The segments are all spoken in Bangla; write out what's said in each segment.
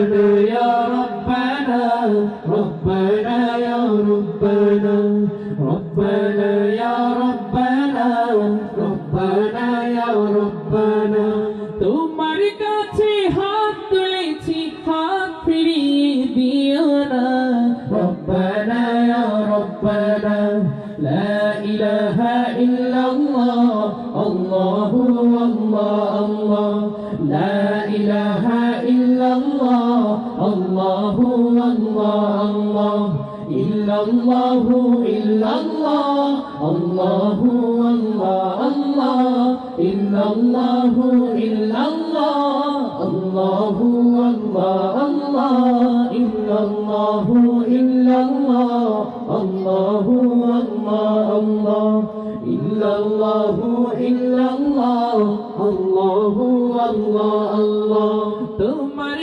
ربنا يا ربنا ربنا يا ربنا ربنا يا ربنا ربنا يا ربنا তোমার কাছে হাত তুলেছি হাত ফিরিয়ে দিও না ربنا يا ربنا لا إله إلا الله الله الله الله لا إله إلا الله الله الله الله إلا الله إلا الله الله الله الله إلا الله إلا الله الله الله الله إلا الله إلا الله الله الله الله إلا الله إلا الله الله الله الله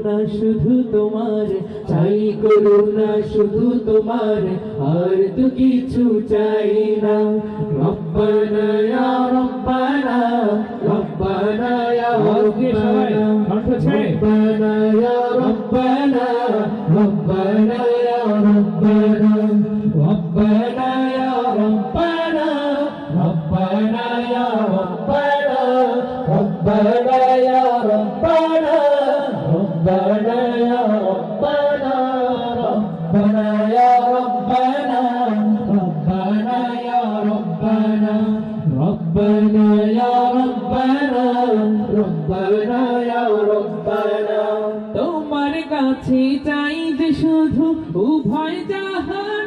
করুণা শুধু তোমার চাই করুণা শুধু তোমার আর তো কিছু চাই না রব্বানা ইয়া রব্বানা রব্বানা ইয়া রব্বানা রব্বানা ইয়া রব্বানা রব্বানা ইয়া রব্বানা রব্বানা ইয়া রব্বানা রব্বানা ইয়া রব্বানা ربنا يا ربنا ربنا يا ربنا ربنا يا ربنا ربنا يا ربنا ربنا يا ربنا ربنا يا ربنا তোমার কাছে চাই যে শুধু উভয় জাহানের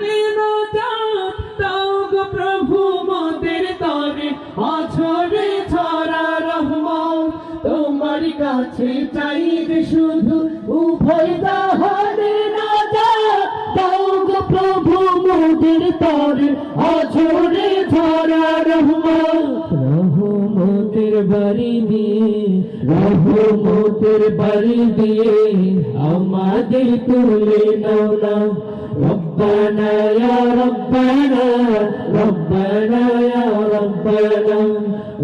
চাই যে শুধু উভয় জাহানের রাজাত তাও গো প্রভু মোদের তরে আছরে ছড়া রহমান রহমতের বাড়ি দিয়ে রহমতের বাড়ি দিয়ে আমাদের তুলে নাও না ربنا يا ربنا ربنا يا ربنا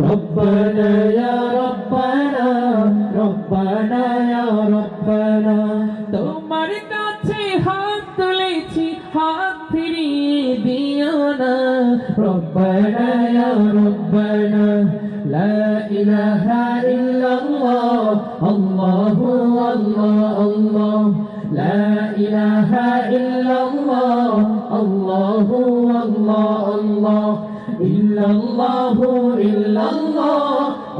ربنا يا ربنا বেশি হাত ফিরিয়ে দিও না রব্বানা ইয়া রব্বানা লা ইলাহা ইল্লাল্লাহ আল্লাহু আল্লাহ আল্লাহ লা ইলাহা ইল্লাল্লাহ আল্লাহু আল্লাহ আল্লাহ ইল্লাল্লাহু ইল্লাল্লাহ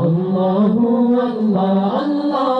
আল্লাহু আল্লাহ আল্লাহ